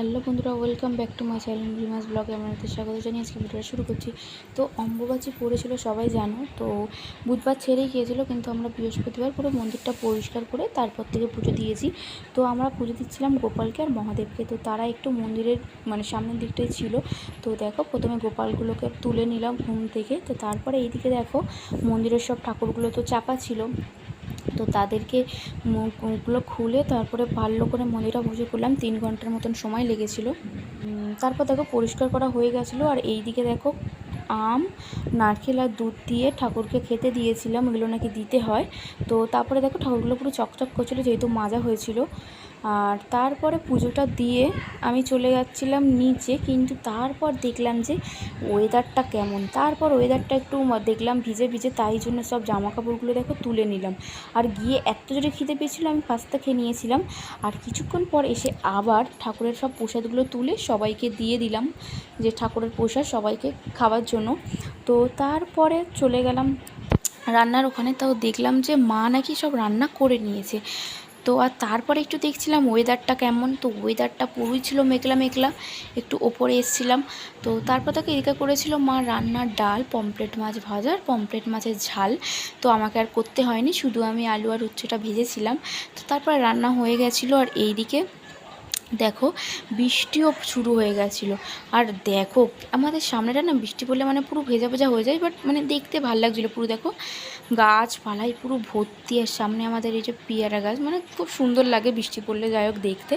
Hello বন্ধুরা welcome back to my channel Rimas ব্লগে আপনাদের স্বাগত জানিয়ে আজকে ভিডিওটা শুরু করছি। তো অম্বুবাচী পড়েছিল, সবাই জানো। তো বুধবার ছেড়েই গিয়েছিল, কিন্তু আমরা বৃহস্পতিবার পুরো মন্দিরটা পরিষ্কার করে তারপর থেকে পুজো দিয়েছি। তো আমরা পুজো দিচ্ছিলাম গোপালকে আর মহাদেবকে। তো তারা একটু মন্দিরের মানে সামনের দিকটাই ছিল। তো দেখো, প্রথমে গোপালগুলোকে তুলে নিলাম ঘুম থেকে। তো তারপরে এইদিকে দেখো, মন্দিরের সব ঠাকুরগুলো তো চাপা ছিল। তো তাদেরকে মুখগুলো খুলে তারপরে ভালো করে মন্দিরটা পুজো করলাম। তিন ঘণ্টার মতন সময় লেগেছিল। তারপর দেখো পরিষ্কার করা হয়ে গেছিল। আর এই দিকে দেখো আম, নারকেল আর দুধ দিয়ে ঠাকুরকে খেতে দিয়েছিলাম। এগুলো নাকি দিতে হয়। তো তারপরে দেখো ঠাকুরগুলো পুরো চকচক করছিল, যেহেতু মাজা হয়েছিল। আর তারপরে পুজোটা দিয়ে আমি চলে যাচ্ছিলাম নিচে, কিন্তু তারপর দেখলাম যে ওয়েদারটা কেমন। তারপর ওয়েদারটা একটু দেখলাম ভিজে ভিজে, তাই জন্য সব জামা কাপড়গুলো দেখো তুলে নিলাম। আর গিয়ে এত জোরে খিদে পেয়েছিলো, আমি পাস্তা খেয়ে নিয়েছিলাম। আর কিছুক্ষণ পর এসে আবার ঠাকুরের সব প্রসাদগুলো তুলে সবাইকে দিয়ে দিলাম, যে ঠাকুরের প্রসাদ সবাইকে খাওয়ার জন্য। তো তারপরে চলে গেলাম রান্নার ওখানে, তাও দেখলাম যে মা নাকি সব রান্না করে নিয়েছে। তো আর তারপরে একটু দেখছিলাম ওয়েদারটা কেমন, তো ওয়েদারটা পুরোই ছিল মেঘলা মেঘলা, একটু ওপরে এসছিলাম। তো তারপর তাকে এদিকে করেছিল, মা, রান্নার ডাল পমপ্লেট মাছ ভাজার পমপ্লেট মাছের ঝাল। তো আমাকে আর করতে হয়নি, শুধু আমি আলু আর উচ্চটা ভেজেছিলাম। তো তারপরে রান্না হয়ে গেছিল আর এইদিকে দেখো, বৃষ্টিও শুরু হয়ে গেছিল। আর দেখো, আমাদের সামনেটা না বৃষ্টি পড়লে মানে পুরো ভেজা ভেজা হয়ে যায় বাট মানে দেখতে ভালো লাগছিল পুরো, দেখো। গাছপালায় পুরো ভর্তি আর সামনে আমাদের এই যে পেয়ারা গাছ মানে খুব সুন্দর লাগে বৃষ্টি পড়লে, যাই হোক দেখতে।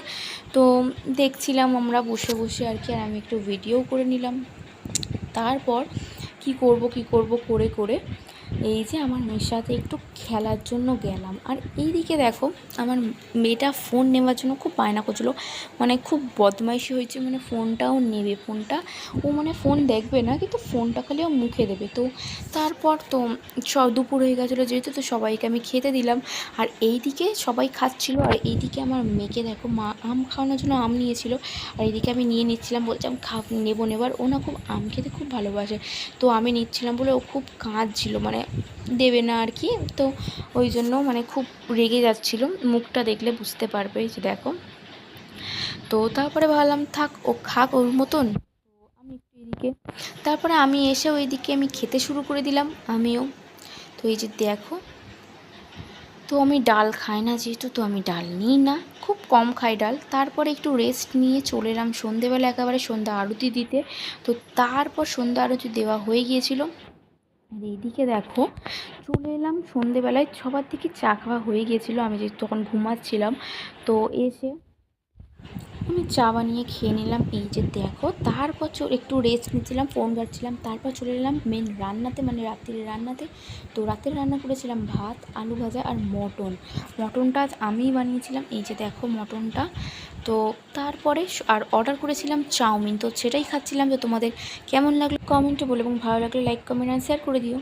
তো দেখছিলাম আমরা বসে বসে আর কি, আর আমি একটু ভিডিও করে নিলাম। তারপর কি করব কি করব, করে করে এই যে আমার মেয়ের সাথে একটু খেলার জন্য গেলাম। আর এইদিকে দেখো, আমার মেয়েটা ফোন নেওয়ার জন্য খুব বায়না করছিল। মানে খুব বদমাইশি হয়েছে মানে ফোনটাও নেবে ফোনটা ও মানে ফোন দেখবে না, কিন্তু ফোনটা খালি ও মুখে দেবে। তো তারপর তো সব দুপুর হয়ে গেছিল, যেহেতু তো সবাইকে আমি খেতে দিলাম। আর এইদিকে সবাই খাচ্ছিলো, আর এইদিকে আমার মেয়েকে দেখো, মা আম খাওয়ানোর জন্য আম নিয়েছিল। আর এইদিকে আমি নিয়ে নিচ্ছিলাম বলছিলাম খা নেব নেবার ও না খুব আম খেতে খুব ভালোবাসে। তো আমি নিচ্ছিলাম বলে ও খুব কাঁদছিল মানে দেবে না আর কি। তো ওই জন্য মানে খুব রেগে যাচ্ছিল। মুখটা দেখলে বুঝতে পারবে যে দেখো। তো তারপরে ভাবলাম, থাক, ও খাক ওর মতন। আমি একটু এদিকে, তারপরে আমি এসে ওইদিকে আমি খেতে শুরু করে দিলাম, আমিও। তো এই যে দেখো, তো আমি ডাল খাই না যেহেতু, তো আমি ডাল নিই না। খুব কম খাই ডাল। তারপরে একটু রেস্ট নিয়ে চলে এলাম সন্ধেবেলা, একেবারে সন্ধ্যা আরতি দিতে। তো তারপর সন্ধ্যা আরতি দেওয়া হয়ে গিয়েছিল। আর এইদিকে দেখো, চলে এলাম সন্ধেবেলায়। সবার থেকে চা খাওয়া হয়ে গিয়েছিল আমি যে তখন ঘুমাচ্ছিলাম। তো এসে আমি চা বানিয়ে খেয়ে নিলাম। এই যে দেখো, তারপর একটু রেস্ট নিচ্ছিলাম ফোন ঘাটছিলাম, তারপর চলে এলাম মেন রান্নাতে মানে রাত্রির রান্নাতে। তো রাতের রান্না করেছিলাম ভাত, আলু ভাজা আর মটন। মটনটা আজ আমিই বানিয়েছিলাম। এই যে দেখো মটনটা। তো তারপরে আর অর্ডার করেছিলাম চাউমিন। তো সেটাই খাচ্ছিলাম। তো তোমাদের কেমন লাগল কমেন্টে বলো এবং ভালো লাগলে লাইক কমেন্ট আর শেয়ার করে দিও।